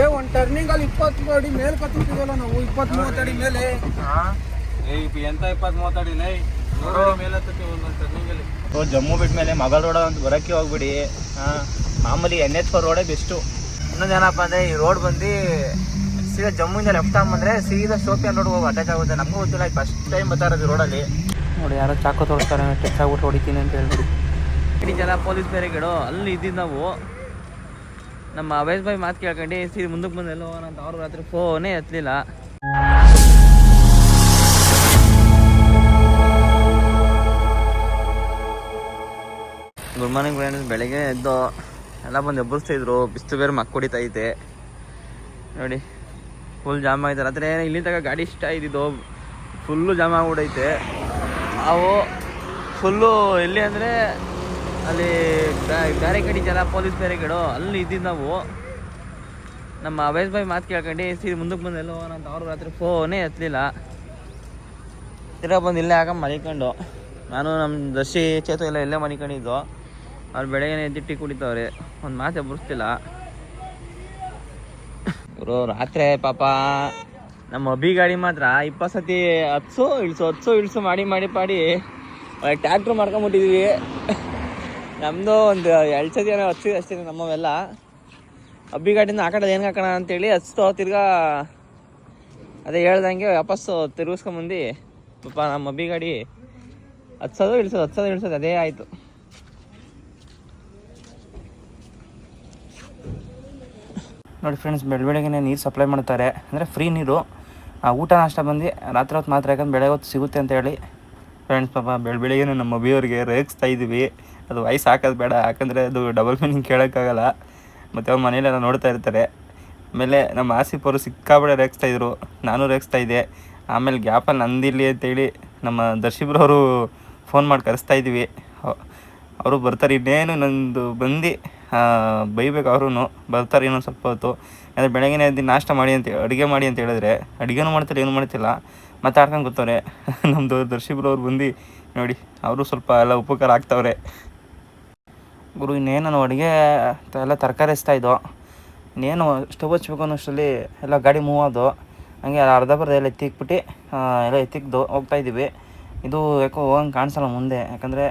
ಲೇ ಒಂದು ಟರ್ನಿಂಗ್ ಅಲ್ಲಿ ಇಪ್ಪತ್ತು ಅಡಿ ಮೇಲೆ ಕತ್ತಿದ್ದೀವಲ್ಲ ನಾವು ಇಪ್ಪತ್ತ್ ಮೂವತ್ತು ಅಡಿ ಮೇಲೆ. ಎಂತ ಇಪ್ಪತ್ತು ಮೂವತ್ತಡಿ ಲೈ? ಮೇಲೆ ಹತ್ತತಿ ಒಂದೊಂದು ಟರ್ನಿಂಗಲ್ಲಿ ಸೊ ಜಮ್ಮು ಬಿಟ್ಟ ಮೇಲೆ ಮಗಲ್ ರೋಡ್ ಅಂತ ಬರಕ್ಕೆ ಹೋಗ್ಬಿಡಿ. ಹಾಂ. ಮಾಮೂಲಿ ಎನ್ ಎಚ್ ಫೋರ್ ರೋಡೇ ಬೆಸ್ಟು. ಇನ್ನೊಂದು ಏನಪ್ಪ ಅಂದರೆ ಈ ರೋಡ್ ಬಂದು ಸೀದಾ ಜಮ್ಮುವಿಂದ ಲೆಫ್ಟ್ ಬಂದರೆ ಸೀದಾ ಶೋಪಿಯನ್ ರೋಡ್ ಹೋಗಿ ಅಟ್ಯಾಚ್ ಆಗುತ್ತೆ ನಮಗೂ ಗೊತ್ತಿಲ್ಲ ಫಸ್ಟ್ ಟೈಮ್ ಬರ್ತಾ ಇರೋದು ರೋಡಲ್ಲಿ ನೋಡಿ ಯಾರೋ ಚಾಕು ತೋರಿಸ್ತಾರೆ ಟೆಚ್ ಆಗ್ಬಿಟ್ಟು ಹೊಡಿತೀನಿ ಅಂತ ಹೇಳ್ಬಿಡಿ. ಇಡೀ ಜನ ಪೊಲೀಸ್ ಬೇರೆ ಗಿಡೋ ಅಲ್ಲಿ ಇದ್ದಿದ್ದು ನಾವು. ನಮ್ಮ ಅವೇಶ್ ಬಾಯ್ ಮಾತು ಕೇಳ್ಕೊಂಡು ಸೀರೆ ಮುಂದಕ್ಕೆ ಬಂದು ಎಲ್ಲೋ ಅಂತ ಅವ್ರು ರಾತ್ರಿ ಫೋನೇ ಎತ್ತಲಿಲ್ಲ ಗುಡ್ ಮಾರ್ನಿಂಗ್ ಫ್ರೆಂಡ್ಸ್ ಬೆಳಗ್ಗೆ ಎದ್ದು ಎಲ್ಲ ಬಂದು ಎಬ್ಬರಿಸ್ತಾ ಇದ್ರು ಬಿಸ್ತು ಬೇರೆ ಮಕ್ಕ ಹೊಡಿತಾ ಐತೆ. ನೋಡಿ ಫುಲ್ ಜಾಮ್ ಆಯ್ತು ರಾತ್ರಿ ಇಲ್ಲಿ ತನಕ ಗಾಡಿ ಇಷ್ಟ ಇದ್ದಿದ್ದು ಫುಲ್ಲು ಜಾಮ್ ಆಗ್ಬಿಡೈತೆ. ಅವು ಫುಲ್ಲು ಎಲ್ಲಿ ಅಂದರೆ ಅಲ್ಲಿ ಬೇರೆ ಕಡೆ ಜನ ಪೊಲೀಸ್ ಬ್ಯಾರಿಕೇಡು ಅಲ್ಲಿ ಇದ್ದಿದ್ದು ನಾವು. ನಮ್ಮ ಅವೇಶ್ ಬಾಯ್ ಮಾತು ಕೇಳ್ಕೊಂಡು ಸೀರೆ ಮುಂದಕ್ಕೆ ಬಂದು ಎಲ್ಲೋ ಹೋಗೋಣ ಅಂತ. ಅವ್ರು ರಾತ್ರಿ ಫೋನೇ ಎತ್ತಲಿಲ್ಲ ತಿರ್ಗಾ ಬಂದು ಇಲ್ಲೇ ಆಗ ಮಲಿಕೊಂಡು. ನಾನು ನಮ್ಮ ದರ್ಶಿ ಚೇತು ಎಲ್ಲ ಇಲ್ಲೇ ಮಲಿಕೊಂಡಿದ್ದು. ಅವ್ರು ಬೆಳಗ್ಗೆ ಎದ್ದು ಟೀ ಕುಡಿತವ್ರೆ. ಒಂದು ಮಾತೆ ಬುರ್ಸ್ತಿಲ್ಲ ಇವರು ರಾತ್ರಿ ಪಾಪ. ನಮ್ಮ ಅಭಿ ಗಾಡಿ ಮಾತ್ರ ಇಪ್ಪತ್ತು ಸತಿ ಹತ್ಸು, ಇಳಿಸು ಹತ್ಸು, ಇಳಿಸು, ಮಾಡಿ ಮಾಡಿ ಪಾಡಿ ಟ್ಯಾಕ್ಟ್ರ್ ಮಾಡ್ಕೊಂಬಿಟ್ಟಿದ್ವಿ. ನಮ್ಮದು ಒಂದು ಎರಡು ಸತಿ ಏನೋ ಹಚ್ಚಿದೆ ಅಷ್ಟೇ ನಮ್ಮವೆಲ್ಲ. ಅಬ್ಬಿ ಗಾಡಿನ ಆ ಕಡೆ ಏನು ಹಾಕೋಣ ಅಂತೇಳಿ ಹಚ್ತು ತಿರ್ಗಾ ಅದೇ ಹೇಳ್ದಂಗೆ ವಾಪಸ್ಸು ತಿರುಗಿಸ್ಕೊಂಬಂದು, ಪಾಪ ನಮ್ಮ ಅಬ್ಬಿ ಗಾಡಿ ಹತ್ಸೋದು ಇಳಿಸೋದು ಹತ್ಸೋದು ಇಳಿಸೋದು, ಅದೇ ಆಯಿತು. ನೋಡಿ ಫ್ರೆಂಡ್ಸ್ ಬೆಳ ಬೆಳಗ್ಗೆ ನೀರು ಸಪ್ಲೈ ಮಾಡ್ತಾರೆ. ಅಂದರೆ ಫ್ರೀ ನೀರು. ಊಟ ನಾಷ್ಟ ಬಂದು ರಾತ್ರಿ ಹೊತ್ತು ಮಾತ್ರ ಯಾಕಂದ್ರೆ ಬೆಳಗ್ಗೆ ಹೊತ್ತು ಸಿಗುತ್ತೆ ಅಂತ ಹೇಳಿ. ಫ್ರೆಂಡ್ಸ್ ಪಾಪ ಬೆಳ ಬೆಳಗ್ಗೆ ನಮ್ಮ ಅಭಿಯವ್ರಿಗೆ ರೇಗಿಸ್ತಾ ಇದ್ದೀವಿ ಅದು ವಯಸ್ಸು ಹಾಕೋದು ಬೇಡ, ಯಾಕಂದರೆ ಅದು ಡಬಲ್ ಮೀನಿಂಗ್ ಕೇಳೋಕ್ಕಾಗಲ್ಲ. ಮತ್ತು ಅವ್ರ ಮನೇಲೆಲ್ಲ ನೋಡ್ತಾ ಇರ್ತಾರೆ. ಆಮೇಲೆ ನಮ್ಮ ಆಸಿಫ್ ಅವರು ಸಿಕ್ಕಾಬಡೆ ರೇಗಿಸ್ತಾ ಇದ್ರು, ನಾನು ರೇಗಿಸ್ತಾ ಇದ್ದೆ. ಆಮೇಲೆ ಗ್ಯಾಪಲ್ಲಿ ನಂದಿರಲಿ ಅಂತೇಳಿ ನಮ್ಮ ದರ್ಶಿಬ್ರವರು ಫೋನ್ ಮಾಡಿ ಕರೆಸ್ತಾ ಇದ್ದೀವಿ ಅವರು ಬರ್ತಾರೆ, ಇನ್ನೇನು ನಂದು ಬಂದು ಬೈಬೇಕು ಅವ್ರೂ ಬರ್ತಾರೆ ಇನ್ನೊಂದು ಸ್ವಲ್ಪ ಹೊತ್ತು. ಅಂದರೆ ಬೆಳಗ್ಗೆ ಎದ್ದು ನಾಷ್ಟ ಮಾಡಿ ಅಂತ, ಅಡುಗೆ ಮಾಡಿ ಅಂತ ಹೇಳಿದ್ರೆ, ಅಡುಗೆನೂ ಮಾಡ್ತಾರೆ ಏನು ಮಾಡ್ತಿಲ್ಲ. ಮಾತಾಡ್ಕೊಂಡು ಕೂತವ್ರೆ ನಮ್ಮದು ದರ್ಶಿಬ್ರು ಅವ್ರು ಬಂದು ನೋಡಿ, ಅವರು ಸ್ವಲ್ಪ ಎಲ್ಲ ಉಪಕಾರ ಆಗ್ತವ್ರೆ. ಗುರು, ಇನ್ನೇನು ನಾನು ಅಡುಗೆ ಎಲ್ಲ ತರಕಾರಿ ಇದ್ದೋ. ಇನ್ನೇನು ಸ್ಟವ್ ಹಚ್ಬೇಕು ಅನ್ನೋಷ್ಟರಲ್ಲಿ ಎಲ್ಲ ಗಾಡಿ ಮೂವ್ ಆದೋ. ಹಂಗೆ ಅರ್ಧ ಬರ್ಧ ಎಲ್ಲ ಎತ್ತಿಕ್ಬಿಟ್ಟು ಎಲ್ಲ ಎತ್ತಿಕ್ದು ಹೋಗ್ತಾ ಇದ್ದೀವಿ. ಇದು ಯಾಕೋ ಹೋಗಂಗೆ ಕಾಣಿಸಲ್ಲ ಮುಂದೆ. ಯಾಕಂದರೆ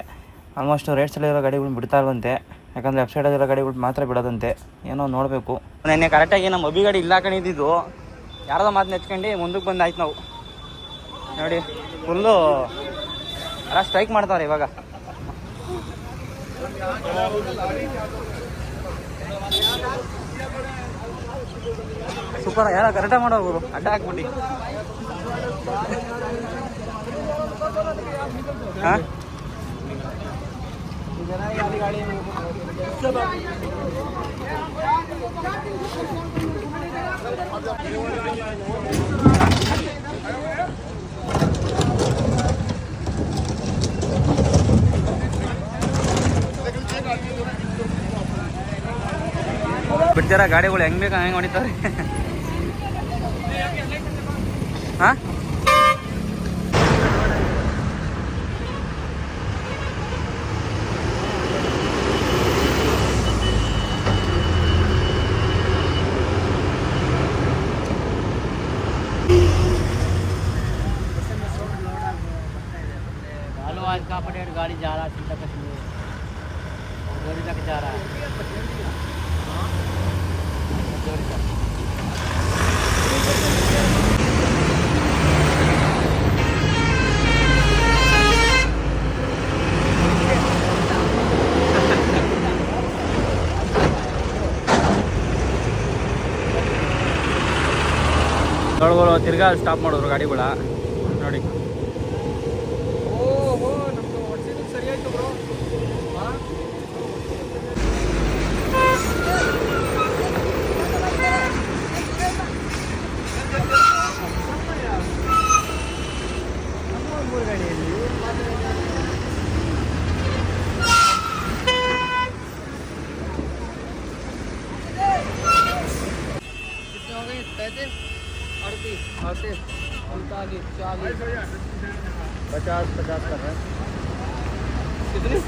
ಆಲ್ಮೋಸ್ಟ್ ರೇಟ್ ಇರೋ ಗಾಡಿಗಳು ಬಿಡ್ತಾ ಇಲ್ವಂತೆ. ಯಾಕಂದರೆ ಲೆಫ್ಟ್ ಸೈಡಲ್ಲಿರೋ ಗಾಡಿಗಳು ಮಾತ್ರ ಬಿಡೋದಂತೆ. ಏನೋ ನೋಡಬೇಕು. ನೆನ್ನೆ ಕರೆಕ್ಟಾಗಿ ನಮ್ಮ ಅಭಿ ಗಾಡಿ ಇಲ್ಲ ಕಣಿದ್ದು ಯಾರ್ದೋ ಮಾತು ನೆಚ್ಕೊಂಡು ಮುಂದಕ್ಕೆ ಬಂದಾಯ್ತು ನಾವು. ನೋಡಿ ಫುಲ್ಲು ಎಲ್ಲ ಸ್ಟ್ರೈಕ್ ಮಾಡ್ತಾವ್ರೆ ಇವಾಗ. ಸೂಪರ್ ಯಾರ ಕರೆಕ್ಟಾಗಿ ಮಾಡೋರು ಅಡ್ಡ ಹಾಕ್ಬಿಟ್ಟು ಹಾಂ? ಬಿಡ್ತಾರ ಗಾಡಿಗಳು ಹೆಂಗ್ ಬೇಕು ಹೆಂಗ್ ಹೊಡಿತಾವ್ರಿ? ಹಾ? ತಿರ್ಗಾ ಸ್ಟಾಪ್ ಮಾಡಿದ್ರು ಗಾಡಿಗಳ. ನೋಡಿ. पचास पचास कर रहे हैं। कितनी?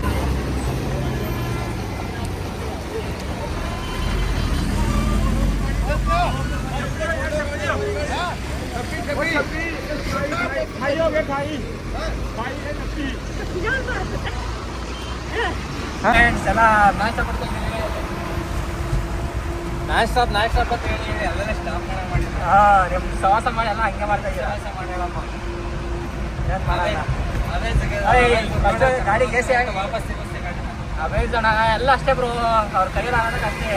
सलाम हाँ। हाँ। ಸ್ಟಾಪ್ ಸ್ಟಾಪ್ ಅಂತ ಹೇಳಿ ಹಾಂ ಸವಾಸ ಮಾಡಿ ಎಲ್ಲ ಹಂಗೆ ಮಾಡ್ತಾ ಇದ್ದೀರಾ? ಕೆಲಸ ಮಾಡಿರಮ್ಮ ಏನು ಮಾಡಲ್ಲ ಅದೇ ಏಯ್, ಗಾಡಿ ಎ ಸಿ ಹಾಕಿ ವಾಪಸ್ ಸಿಗುತ್ತೆ ಗಾಡಿ. ಅವೇಜಣ ಎಲ್ಲ ಅಷ್ಟೇ ಬ್ರೋ ಅವ್ರ ಕೈಯಲ್ಲಿ ಆಗೋದಕ್ಕೆ ಅಷ್ಟೇ.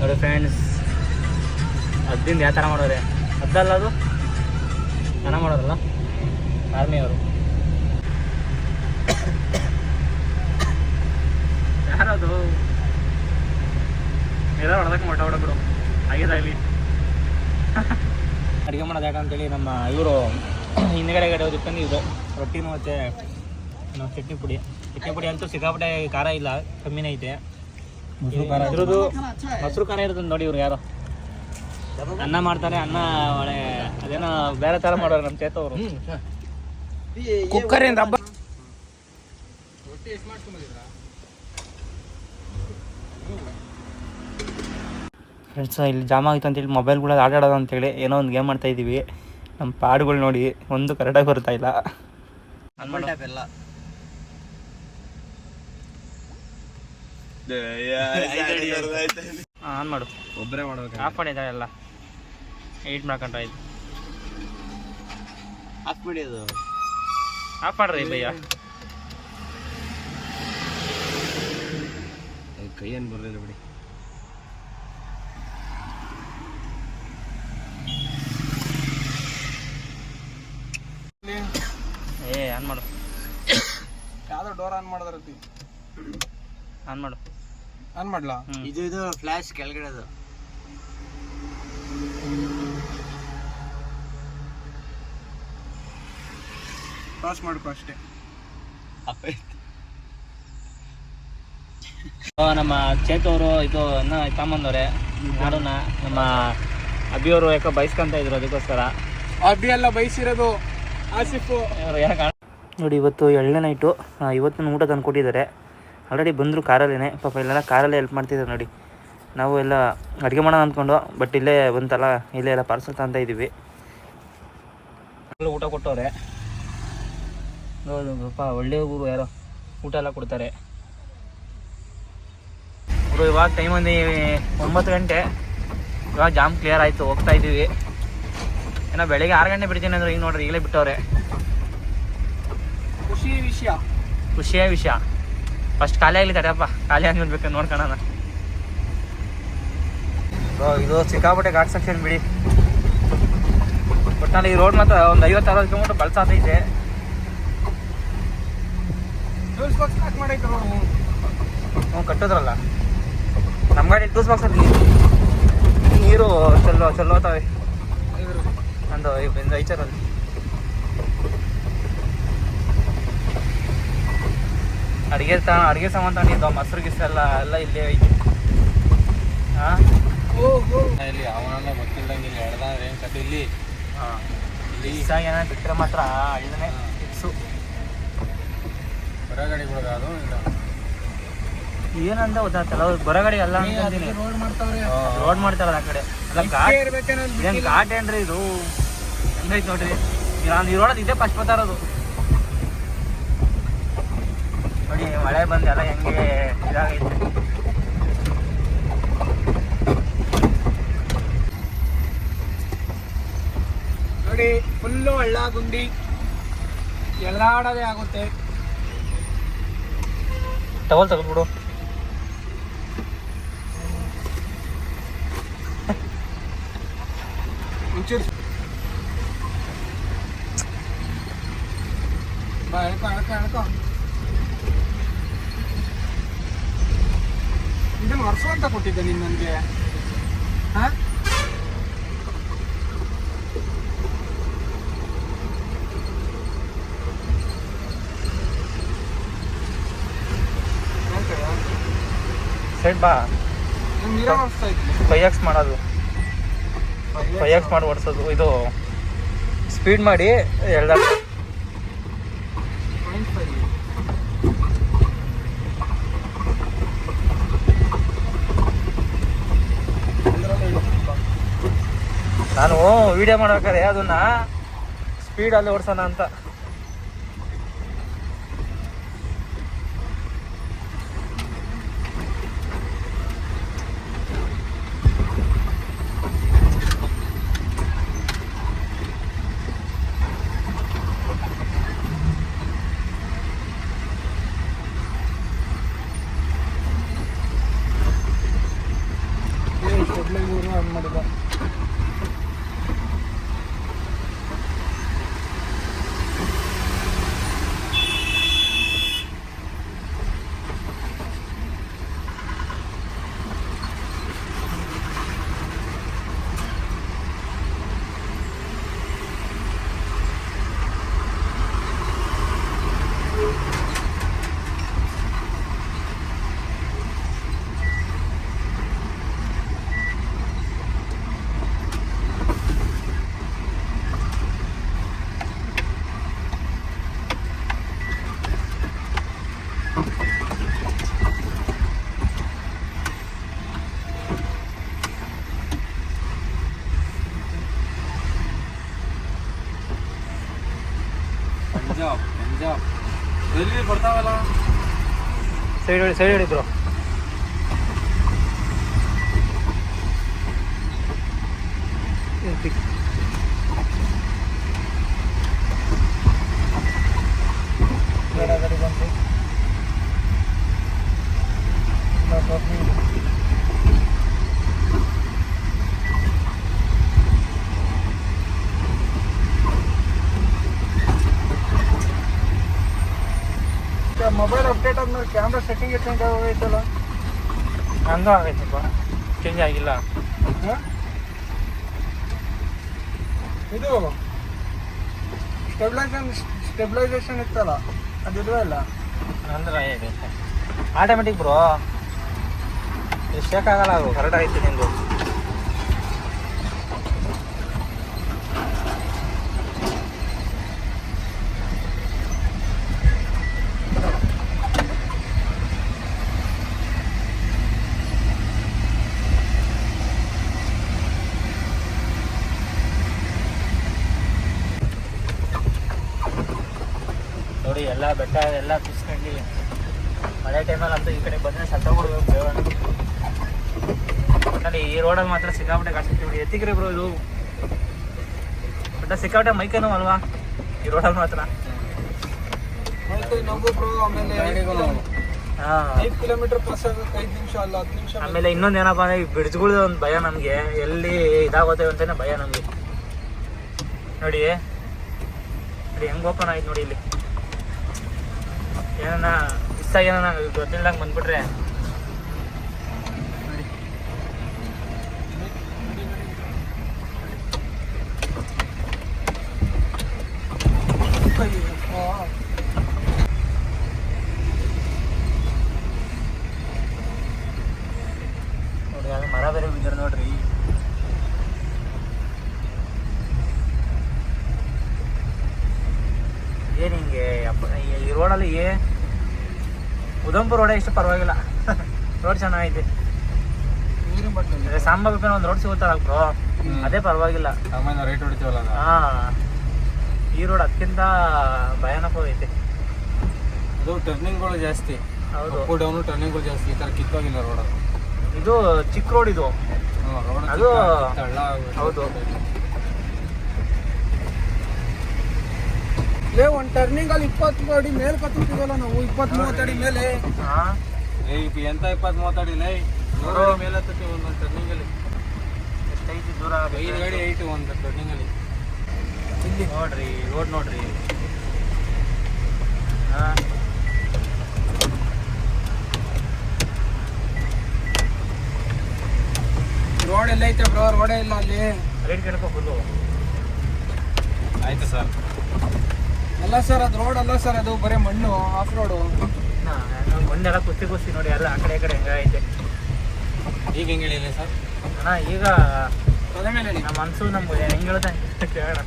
ನೋಡಿ ಫ್ರೆಂಡ್ಸ್ ಅದ್ದಿಂದ ಯಾವ ಥರ ಮಾಡೋರೆ? ಅದ್ದಲ್ಲ ಅದು? ಚೆನ್ನಾಗಿ ಮಾಡೋದಲ್ಲ ಆರ್ಮಿ ಯಾರದು? ಎಲ್ಲ ಹೊಡೆದಕ್ಕೆ ಮೊಟ್ಟ ಹೊಡೆದ್ರು. ಆಗಿದಾಗಲಿ ಅಡುಗೆ ಮಾಡೋದು ಯಾಕಂತೇಳಿ ನಮ್ಮ ಇವರು ಹಿಂದ್ಗಡೆ ಗಡೆ ಹೋದಕ್ಕಂದು ಇದು ರೊಟ್ಟಿನೂ ಮತ್ತು ನಾವು ಚಟ್ನಿ ಪುಡಿ. ಚಟ್ನಿ ಪುಡಿ ಅಂತೂ ಸಿಕ್ಕಾಪಟ್ಟೆ ಖಾರ ಇಲ್ಲ ಕಮ್ಮಿನೇ ಐತೆ. ಇರೋದು. ಮೊಸರು ಖಾರ ಇರ್ತದೆ ನೋಡಿ ಇವ್ರು ಯಾರು. ಅನ್ನ ಮಾಡ್ತಾರೆ ಅನ್ನ ಒಳ್ಳೆ ಅದೇನೋ ಬೇರೆ ಥರ ಮಾಡೋರು ನಮ್ಮ ಚೇತವರು ಕುಕ್ಕರಿಂದ ಹಬ್ಬ ಫ್ರೆಂಡ್ಸ್ ಇಲ್ಲಿ ಜಾಮ್ ಆಗಿತ್ತು ಅಂತೇಳಿ ಮೊಬೈಲ್ಗಳಲ್ಲಿ ಆಟ ಆಡೋದು ಅಂತೇಳಿ ಏನೋ ಒಂದು ಗೇಮ್ ಮಾಡ್ತಾ ಇದ್ದೀವಿ ನಮ್ಮ ಪಾಡುಗಳು ನೋಡಿ ಒಂದು ಕರೆಕ್ಟಾಗಿ ಬರ್ತಾ ಇಲ್ಲ. ಎಲ್ಲ ಆನ್ ಮಾಡು. ಒಬ್ಬರೇ ಮಾಡ್ಬೇಕು. ಆಫ್ ಮಾಡಿದ್ದಾರೆ ಎಲ್ಲ. ಏಟ್ ಮಾಡ್ಕೊಂಡ್ರೆ ಆಯ್ತು. ಹಾಕ್ಬಿಡಿ ಅದು. ಆಫ್ ಮಾಡ್ರಿ ಭಯ್ಯ. ಕೈ ಏನು ಬರಲಿಲ್ಲ ಬಿಡಿ ಏ ಆನ್ ಮಾಡು ಯಾವ್ದೋ ಡೋರ್ ಆನ್ ಮಾಡಿದ್ರತಿ. ಆನ್ ಮಾಡು. ಆನ್ ಮಾಡ್ಲಾ. ಇದು ಇದು ಫ್ಲಾಶ್ ಕೆಳಗಡೆದು ಪಾಸ್ ಮಾಡ್ಕೊ ಅಷ್ಟೇ. ಆ, ನಮ್ಮ ಚೇತವರು ಇದು ಅನ್ನ ತಗೊಂಬಂದವ್ರೆ ಮಾಡೋಣ. ನಮ್ಮ ಅಭಿಯವರು ಯಾಕೋ ಬಯಸ್ಕೊಂತ ಇದ್ರು ಅದಕ್ಕೋಸ್ಕರ. ಅಬ್ಬಿ ಎಲ್ಲ ಬಯಸಿರೋದು ಆಸಿಫ್. ಯಾಕೆ ನೋಡಿ, ಇವತ್ತು ಎಳ್ಳೆ ನೈಟು ಇವತ್ತಿನ ಊಟ ತಂದು ಕೊಟ್ಟಿದ್ದಾರೆ. ಆಲ್ರೆಡಿ ಬಂದರು ಕಾರಲ್ಲೇ ಪಾಪ ಇಲ್ಲೆಲ್ಲ ಕಾರಲ್ಲೇ ಹೆಲ್ಪ್ ಮಾಡ್ತಿದ್ದಾರೆ ನೋಡಿ. ನಾವು ಎಲ್ಲ ಅಡುಗೆ ಮಾಡೋಣ ಅಂದ್ಕೊಂಡು ಬಟ್ ಇಲ್ಲೇ ಬಂತಲ್ಲ, ಇಲ್ಲೇ ಎಲ್ಲ ಪಾರ್ಸಲ್ ತಗೊಂತ ಇದ್ದೀವಿ. ಊಟ ಕೊಟ್ಟವ್ರೆ. ಪಾಪ ಒಳ್ಳೆ ಊರು ಯಾರೋ, ಊಟ ಎಲ್ಲ ಕೊಡ್ತಾರೆ. ಅವರು ಇವಾಗ ಟೈಮ್ ಒಂದು ಒಂಬತ್ತು ಗಂಟೆ. ಇವಾಗ ಜಾಮ್ ಕ್ಲಿಯರ್ ಆಯಿತು, ಹೋಗ್ತಾ ಇದ್ದೀವಿ. ಏನೋ ಬೆಳಿಗ್ಗೆ ಆರು ಗಂಟೆ ಬಿಡ್ತೀನಿ ಅಂದ್ರೆ ಈಗ ನೋಡ್ರಿ, ಈಗಲೇ ಬಿಟ್ಟವ್ರೆ. ಖುಷಿ ವಿಷಯ. ಖುಷಿಯ ವಿಷಯ. ಫಸ್ಟ್ ಖಾಲಿ ಆಗ್ಲಿ ತಡೆಯಪ್ಪ ಖಾಲಿ ಆಗ್ಬಿಡ್ಬೇಕು ನೋಡ್ಕೋಣ ಇದು ಸಿಕ್ಕಾಪಟ್ಟೆ ಘಾಟ್ ಸೆಕ್ಷನ್ ಬಿಡಿ. ಒಟ್ಟಿನಲ್ಲಿ ಈ ರೋಡ್ ಮಾತ್ರ ಒಂದು ಐವತ್ತು ಅರವತ್ತು ಕಿಲೋಮೀಟರ್ ನೋಡು. ಹ್ಞೂ ಕಟ್ಟಿದ್ರಲ್ಲ. ನಮ್ಮ ಗಾಡಿ ಟೂಸ್ ಬಾಕ್ಸ್ ನೀರು ಚಲೋ ಚೆಲ್ಲೋತಾವೆ ನಂದು ಒಂದು ಐಚರಲ್ಲಿ. ಅಡುಗೆ ತ ಅಡುಗೆ ಸಾಮಾನು ತಗೊಂಡಿದ್ದ ಮೊಸರು ಗಿಸ್ರು ಎಲ್ಲ ಎಲ್ಲ ಇಲ್ಲೇ ಐತಿ ಹಾಂ? ಇಲ್ಲಿ ಅವನನ್ನ ಗೊತ್ತಿಲ್ದಂಗೆ ಇಲ್ಲಿ ಎಳ್ದಂದ್ರೆ ಏನು ಕತೆ ಇಲ್ಲಿ? ಹಾಂ. ಇಲ್ಲಿ. ಏನೋ ಬಿಟ್ಟರೆ ಮಾತ್ರ ಇದನ್ನೇ ಫಿಕ್ಸು ಹೊರಗಡೆಗಳು ಅದು ಇಲ್ಲ? ಏನಂದ ಗೊತ್ತಾಗ್ತಲ್ಲ ಹೊರಗಡೆ ಎಲ್ಲ ರೋಡ್ ಮಾಡ್ತಾವ್ರೆ. ರೋಡ್ ಮಾಡ್ತಾರಲ್ಲ ಆ ಕಡೆ. ಅಲ್ಲ ಘಾಟ್ ಏನು ಘಾಟ್ ಏನ್ರಿ ಇದು? ಹಂಗೈತೆ ನೋಡ್ರಿ? ನಾನು ರೋಡಲ್ಲಿ ಇದೇ ಫಸ್ಟ್ ಬರ್ತಾ ಇರೋದು ನೋಡಿ ಮಳೆ ಬಂದು ಎಲ್ಲ ಹೆಂಗೆ ಇದಾಗೈತೆ. ನೋಡಿ ಫುಲ್ಲು ಹಳ್ಳ ಗುಂಡಿ ಎಲ್ಲಾಡೋದೇ ಆಗುತ್ತೆ. ಟವಲ್ ತಗೊಂಡ್ಬಿಡು ಒಂಚೂರು. ಬಾ ಎಳ್ಕೊ. ಇದನ್ನ ಅಂತ ಕೊಟ್ಟಿದ್ದೆ ನೀನು ನನಗೆ ಹಾ? ಸೈಡ್ ಬಾ. ಫೈ ಎಕ್ಸ್ ಮಾಡೋದು. ಫೈ ಎಕ್ಸ್ ಮಾಡಿ ಓಡಿಸೋದು. ಇದು ಸ್ಪೀಡ್ ಮಾಡಿ ಎಳ್ದ ನಾನು ವಿಡಿಯೋ ಮಾಡ್ಬೇಕಾದ್ರೆ ಅದನ್ನ ಸ್ಪೀಡಲ್ಲಿ ಓಡಿಸೋಣ ಅಂತ. ಮಾಡಿದ. ಸೈಡ್ ಹೊಡಿ ಸೈಡ್ ಹೊಡಿ ಬ್ರೋ ಮೊಬೈಲ್ ಅಪ್ಡೇಟ್ ಆದ್ಮೇಲೆ ಕ್ಯಾಮ್ರಾ ಸೆಟ್ಟಿಂಗ್ ಚೇಂಜ್ ಆಗೋಗೈತಲ್ಲ ನಂದು ಆಗೈತಪ್ಪ. ಚೇಂಜ್ ಆಗಿಲ್ಲ? ಇದು ಸ್ಟೆಬಿಲೈಸೇಷನ್ ಸ್ಟೆಬಿಲೈಸೇಷನ್ ಇತ್ತಲ್ಲ? ಅದಿಲ್ವೇ ಇಲ್ಲ? ಅಂದ್ರೆ ಇದೆ ಆಟೋಮೆಟಿಕ್ ಬ್ರೋ ಶೇಕ್ ಆಗಲ್ಲ ಅದು? ಕರೆಕ್ಟ್ ಆಯ್ತು ನಿಂದು ನೋಡಿ ಎಲ್ಲ ಬೆಟ್ಟ ಎಲ್ಲ ಕಿಸ್ಕೊಂಡು ಮಳೆ ಟೈಮಲ್ಲಿ ಅಂತ ಈ ಕಡೆ ಬಂದರೆ ಸತ್ತೋಗ್ಬಿಡ್ಬೇಕು ಬೇವಣ ನೋಡಿ ಈ ರೋಡಲ್ಲಿ ಮಾತ್ರ ಸಿಕ್ಕಾಪಟ್ಟೆ ಕಾಣಿಸ್ತೀವಿ ಬಿಡಿ. ಎತ್ತಿಕ್ರಿ ಬ್ರೋ ಇದು. ಒಟ್ಟ ಸಿಕ್ಕಾಪಟ್ಟೆ ಮೈಕೇನು ಅಲ್ವಾ? ಈ ರೋಡಲ್ಲಿ ಮಾತ್ರ. ಕಿಲೋಮೀಟರ್ ಪಾಸ್ ಆಗುತ್ತೆ ಐದು ನಿಮಿಷ ಅಲ್ಲ ಹತ್ತು ನಿಮಿಷ ಆಮೇಲೆ ಇನ್ನೊಂದು ಏನಪ್ಪ ಅಂದ್ರೆ ಈ ಬ್ರಿಡ್ಜ್ಗಳದ್ದು ಒಂದು ಭಯ ನಮಗೆ. ಎಲ್ಲಿ ಇದಾಗುತ್ತೆ ಅಂತಾನೆ ಭಯ ನಮಗೆ. ನೋಡಿ. ನೋಡಿ ಹೆಂಗ್ ಓಪನ್ ಆಯ್ತು ನೋಡಿ ಇಲ್ಲಿ. ಏನನ್ನ ಇಷ್ಟ ಏನನ್ನ ಗೊತ್ತಿಲ್ಲದಂಗೆ ಬಂದ್ಬಿಟ್ರೆ ನೋಡಿ ನೋಡಿ ಅದು ಮರ ಬೇರೆ ಬಿದ್ದಿರ ನೋಡ್ರಿ ಏನ್ ಹಿಂಗೆ ಅಪ್ಪ ಏ ಉದಂಪುರ ರೋಡೇ ಇಷ್ಟು ಪರವಾಗಿಲ್ಲ. ರೋಡ್ ಚೆನ್ನಾಗೈತೆ. ಸಾಂಬಾಬಿನ ಒಂದು ರೋಡ್ ಸಿಗುತ್ತಲ್ಲ ಬ್ರೋ ಅದೇ ಪರವಾಗಿಲ್ಲ. ರೈಟ್ ಹೊಡಿತೀವಲ್ಲ ಹಾ. ಈ ರೋಡ್ ಅದಕ್ಕಿಂತ ಭಯಾನಕವಾಗೈತೆ ಅದು ಟರ್ನಿಂಗ್ಗಳು ಜಾಸ್ತಿ. ಹೌದು. ಡೌನು ಟರ್ನಿಂಗ್ಗಳು ಜಾಸ್ತಿ. ಈ ಥರ ಕಿತ್ತೋಗಿಲ್ಲ ರೋಡ್ ಇದು ಚಿಕ್ಕ ರೋಡ್ ಇದು. ಅದು- ಹೌದು. ಲೇ ಒಂದು ಟರ್ನಿಂಗ್ ಅಲ್ಲಿ ಇಪ್ಪತ್ತು ಅಡಿ ಮೇಲೆ ಕತ್ತಿದ್ದೀವಲ್ಲ ನಾವು ಇಪ್ಪತ್ತು ಮೂವತ್ತು ಅಡಿ ಮೇಲೆ. ಹಾ? ಏ ಎಂತ ಇಪ್ಪತ್ತ್ ಮೂವತ್ತು ಅಡಿ ಲೇ? ನೂರು ಮೇಲೆ ಹತ್ತತ್ತೀವಿ ಒಂದೊಂದು ಟರ್ನಿಂಗ್ ಅಲ್ಲಿ. ಎಷ್ಟೈತಿ ದೂರ ಐದು ಗಾಡಿ ಐತಿ ಒಂದು ಟರ್ನಿಂಗ್ ಅಲ್ಲಿ. ಇಲ್ಲಿ. ನೋಡ್ರಿ ರೋಡ್ ನೋಡ್ರಿ. ಹಾ? ರೋಡ್ ಎಲ್ಲ ಐತೆ ಬ್ರೋ ರೋಡೇ ಇಲ್ಲ ಅಲ್ಲಿ. ರೇಟ್ ಕೇಳ್ಕೊ ಫುಲ್ಲು ಆಯ್ತು ಸರ್ ಅಲ್ಲ ಸರ್ ಅದು ರೋಡ್ ಅಲ್ಲ ಸರ್ ಅದು ಬರೀ ಮಣ್ಣು ಆಫ್ ರೋಡು ಒಂದೆಲ್ಲ ಕುಸ್ತಿ ಕುಸ್ತಿ ನೋಡಿ ಎಲ್ಲ ಆ ಕಡೆ ಈ ಕಡೆ ಹೆಂಗೈತೆ ಈಗ ಹೆಂಗೆ ಹೇಳಿಲ್ಲ ಸರ್ ಅಣ್ಣ ಈಗ ಅದೇ ಮೇಲೆ ಹೇಳಿ. ನಮ್ಮ ಮನ್ಸು ನಮ್ಗೆ ಹೆಂಗ್ ಹಂಗೆ ಕೇಳೋಣ.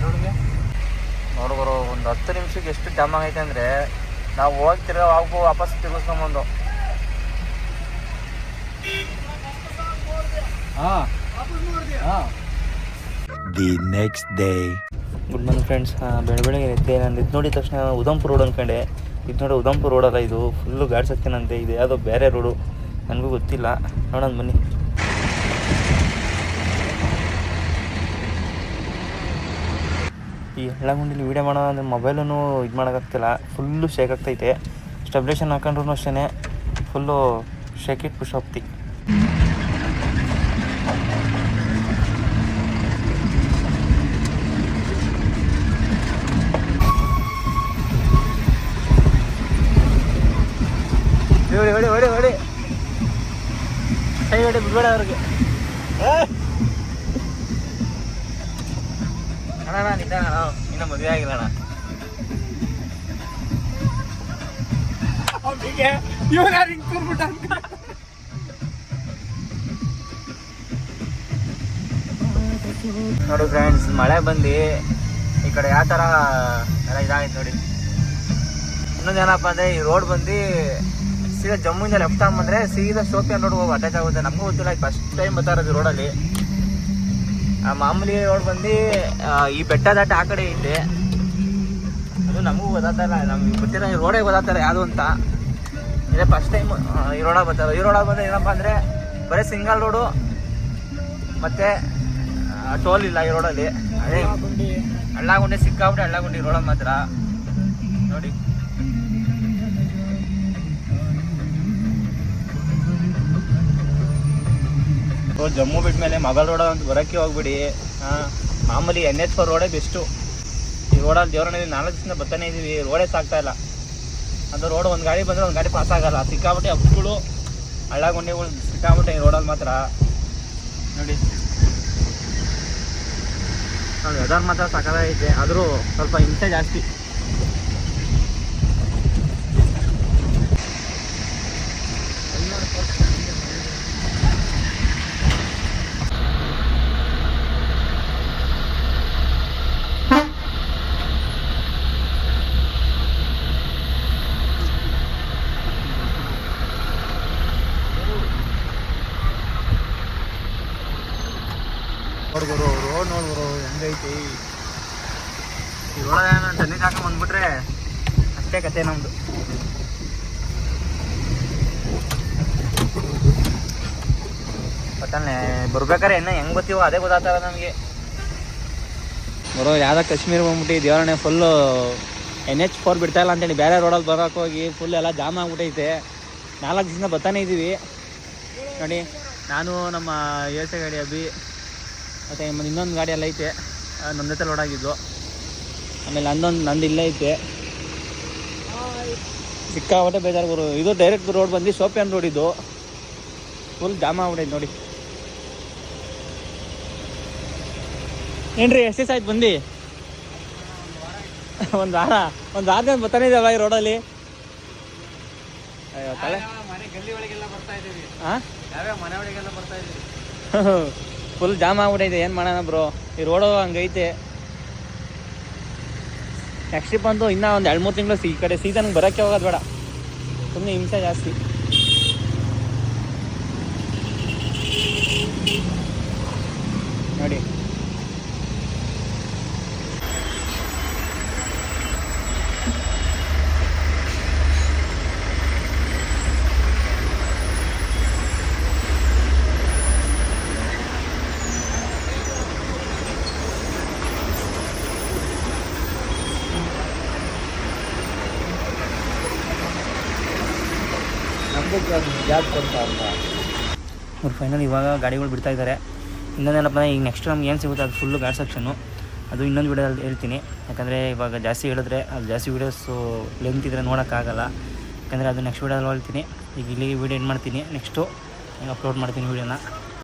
ನೋಡಿದೆ ಹತ್ತು ನಿಮಿಷಕ್ಕೆ ಎಷ್ಟು ಜಾಮ್ ಆಗೈತೆ ಅಂದರೆ ನಾವು ಹೋಗ್ತಿರೋ ತಿರ್ಗಾ ವಾಪು ವಾಪಸ್ ತಿರುಗಿಸ್ಕೊಂಬಂದು. The next day. Good morning friends. ಬೆಳ ಬೆಳಗ್ಗೆ ಎದ್ದೆ ನಾನು ಇದು ನೋಡಿದ ತಕ್ಷಣ ಉದಂಪುರ್ ರೋಡ್ ಅಂದ್ಕೊಂಡೆ ಇದು ನೋಡಿ ಉದಂಪುರ್ ರೋಡ್ ಅಲ್ಲ ಇದು. ಫುಲ್ಲು ಗಾಡಿ ಸತ್ಯನಂತೆ. ಇದು ಯಾವುದೋ ಬೇರೆ ರೋಡು. ನನಗೂ ಗೊತ್ತಿಲ್ಲ. ನೋಡೋಣ ಬನ್ನಿ. ಈ ಹಳ್ಳಗುಂಡಿಲಿ ವೀಡಿಯೋ ಮಾಡೋ ಅಂದರೆ ಮೊಬೈಲೂ ಇದು ಮಾಡೋಕ್ಕಾಗ್ತಿಲ್ಲ. ಫುಲ್ಲು ಶೇಕ್ ಆಗ್ತೈತೆ. ಸ್ಟೆಬ್ಲೇಷನ್ ಹಾಕೊಂಡ್ರು ಅಷ್ಟೇ ಫುಲ್ಲು ಶೇಕ್ ಇಟ್ ಪುಷ್ ಅಣ್ಣ ನಿಧಾನ ಇನ್ನೂ ಮದುವೆ ಆಗಿಲ್ಲ ಅಣ್ಣ. ನೋಡಿ ಫ್ರೆಂಡ್ಸ್ ಮಳೆ ಬಂದು ಈ ಕಡೆ ಯಾವ ತರ ಎಲ್ಲ ಇದಾಗೈತೆ ನೋಡಿ. ಇನ್ನೊಂದು ಏನಪ್ಪ ಅಂದ್ರೆ ಈ ರೋಡ್ ಬಂದು ಸೀದಾ ಜಮ್ಮುವಿಂದ ಲೆಫ್ಟ್ ಬಂದರೆ ಸೀದಾ ಶೋಪಿಯನ್ ರೋಡ್ ಹೋಗಿ ಅಟ್ಯಾಚ್ ಆಗುತ್ತೆ. ನಮಗೂ ಗೊತ್ತಿಲ್ಲ ಫಸ್ಟ್ ಟೈಮ್ ಬರ್ತಾ ಇರೋದು ರೋಡಲ್ಲಿ ಮಾಮೂಲಿ ರೋಡ್ ಬಂದು ಈ ಬೆಟ್ಟ ದಾಟ ಆ ಕಡೆ ಐತೆ ಅದು ನಮಗೂ ಓದಾತಾರ ನಮ್ಗೆ ಗೊತ್ತಿರೋ ರೋಡೇ ಗೊತ್ತಾಗ್ತಾರೆ ಯಾವುದು ಅಂತ. ಇದೇ ಫಸ್ಟ್ ಟೈಮ್ ಈ ರೋಡ ಬರ್ತಾರೆ. ಈ ರೋಡ ಬಂದರೆ ಏನಪ್ಪ ಅಂದರೆ, ಬರೀ ಸಿಂಗಲ್ ರೋಡು, ಮತ್ತು ಟೋಲ್ ಇಲ್ಲ ಈ ರೋಡಲ್ಲಿ. ಅದೇ ಹಳ್ಳಗುಂಡಿ ಸಿಕ್ಕಾಬಿಟ್ಟು ಹಳ್ಳಗುಂಡಿ ರೋಡ ಮಾತ್ರ. ನೋಡಿ. ರೋಡ್ ಜಮ್ಮು ಬಿಟ್ಟ ಮೇಲೆ ಮಗಳ ರೋಡ ಅಂತ ಬರೋಕ್ಕೆ ಹೋಗ್ಬಿಡಿ. ಮಾಮೂಲಿ ಎನ್ ಎಚ್ ಫೋರ್ ರೋಡೇ ಬೆಸ್ಟು. ಈ ರೋಡಲ್ಲಿ ದೇವರನ್ನ ನಾಲ್ಕು ದಿವಸದಿಂದ ಬರ್ತಾನೆ ಇದ್ದೀವಿ ರೋಡೇ ಸಾಕ್ತಾಯಿಲ್ಲ ಇಲ್ಲ. ರೋಡ್ ಒಂದು ಗಾಡಿ ಬಂದರೆ ಒಂದು ಗಾಡಿ ಪಾಸ್ ಆಗಲ್ಲ. ಸಿಕ್ಕಾಬಿಟ್ಟೆ ಹಬ್ಬಗಳು ಹಳ್ಳಗುಂಡಿಗಳು ಸಿಕ್ಕಾಬಿಟ್ಟೆ ಈ ರೋಡಲ್ಲಿ ಮಾತ್ರ. ನೋಡಿ. ವೆದರ್ ಮಾತ್ರ ಸಕಾಲೈತೆ ಆದರೂ ಸ್ವಲ್ಪ ಹಿಂಸೆ ಜಾಸ್ತಿ ನೋಡ್ಬರು ರೋಡ್ ನೋಡ್ಬರು ಹೆಂಗೈತಿ ಈ ರೋಡ ತಣ್ಣೀರು ಹಾಕೊಂಡ್ ಬಂದ್ಬಿಟ್ರೆ ಅಷ್ಟೇ ಬರ್ಬೇಕಾರೆ ಇನ್ನ ಹೆಂಗ್ ಅದೇ ಗೊತ್ತಾಗ್ತಾರ ನಮಗೆ. ಬರೋ ಕಾಶ್ಮೀರ ಬಂದ್ಬಿಟ್ಟು ದೇವರಣೆ ಫುಲ್ಲು ಎನ್ ಎಚ್ ಫೋರ್ ಬಿಡ್ತಾ ಇಲ್ಲ ಅಂತೇಳಿ. ಬೇರೆ ರೋಡಲ್ಲಿ ಬರೋಕೆ ಹೋಗಿ ಫುಲ್ ಎಲ್ಲ ಜಾಮ್ ಆಗ್ಬಿಟ್ಟೈತೆ. ನಾಲ್ಕು ದಿನ ಬರ್ತಾನೆ ಇದ್ದೀವಿ ನೋಡಿ, ನಾನು, ನಮ್ಮ ಏಸೆ ಗಾಡಿ ಅಬ್ಬಿ ಮತ್ತು ಇನ್ನೊಂದು ಗಾಡಿ ಎಲ್ಲ ಐತೆ ಲೋಡ್ ಆಗಿದ್ದು. ಆಮೇಲೆ ನಂದೊಂದು, ನಂದು ಇಲ್ಲೇ ಐತೆ. ಸಿಕ್ಕಾಪಟ್ಟೆ ಬೇಜಾರು ಗುರು. ಇದು ಡೈರೆಕ್ಟ್ ರೋಡ್ ಬಂದು ಸೋಪಿಯನ್ ರೋಡ್ ಇದು. ಫುಲ್ ಜಾಮ್ ಆಗ್ಬಿಟ್ಟೈತೆ ನೋಡಿ. ಏನ್ರಿ ಎಷ್ಟು ದಿವಸ ಆಯ್ತು ಬಂದು? ಒಂದು ವಾರ. ಒಂದು ವಾರದಿಂದ ಬರ್ತಾನೆ ಇದೆಯಲ್ಲ ಈ ರೋಡಲ್ಲಿ ಅಯ್ಯೋ ತಲೆ. ಫುಲ್ ಜಾಮ್ ಆಗ್ಬಿಟ್ಟೈತೆ ಏನು ಮಾಡೋಣ ಬ್ರೋ ಈ ರೋಡು ಹಂಗೈತೆ. ನೆಕ್ಸ್ಟ್ ಟ್ರಿಪ್ ಅಂತೂ ಇನ್ನೂ ಒಂದು ಎರಡು ಮೂರು ತಿಂಗಳು ಈ ಕಡೆ ಸೀಸನ್ಗೆ ಬರೋಕ್ಕೆ ಹೋಗೋದು ಬೇಡ. ಸುಮ್ಮನೆ ಹಿಂಸೆ ಜಾಸ್ತಿ ನೋಡಿ ಅವ್ರು ಫೈನಲ್ ಇವಾಗ ಗಾಡಿಗಳು ಬಿಡ್ತಾ ಇದ್ದಾರೆ. ಇನ್ನೊಂದೇನಪ್ಪ ಈಗ ನೆಕ್ಸ್ಟ್ ನಮ್ಗೆ ಏನು ಸಿಗುತ್ತೆ, ಅದು ಫುಲ್ಲು ಗಾಡಿ ಸೆಕ್ಷನ್ನು ಅದು ಇನ್ನೊಂದು ವಿಡಿಯೋದಲ್ಲಿ ಹೇಳ್ತೀನಿ. ಯಾಕಂದರೆ ಇವಾಗ ಜಾಸ್ತಿ ಹೇಳಿದ್ರೆ, ಅದು ಜಾಸ್ತಿ ವೀಡಿಯೋಸು ಲೆಂತ್ ಇದ್ದರೆ ನೋಡೋಕ್ಕಾಗಲ್ಲ ಯಾಕಂದರೆ ಅದು ನೆಕ್ಸ್ಟ್ ವೀಡಿಯೋದಲ್ಲಿ ಹೇಳ್ತೀನಿ. ಈಗ ಇಲ್ಲಿ ವೀಡಿಯೋ ಏನು ಮಾಡ್ತೀನಿ. ನೆಕ್ಸ್ಟು ಅಪ್ಲೋಡ್ ಮಾಡ್ತೀನಿ ವೀಡಿಯೋನ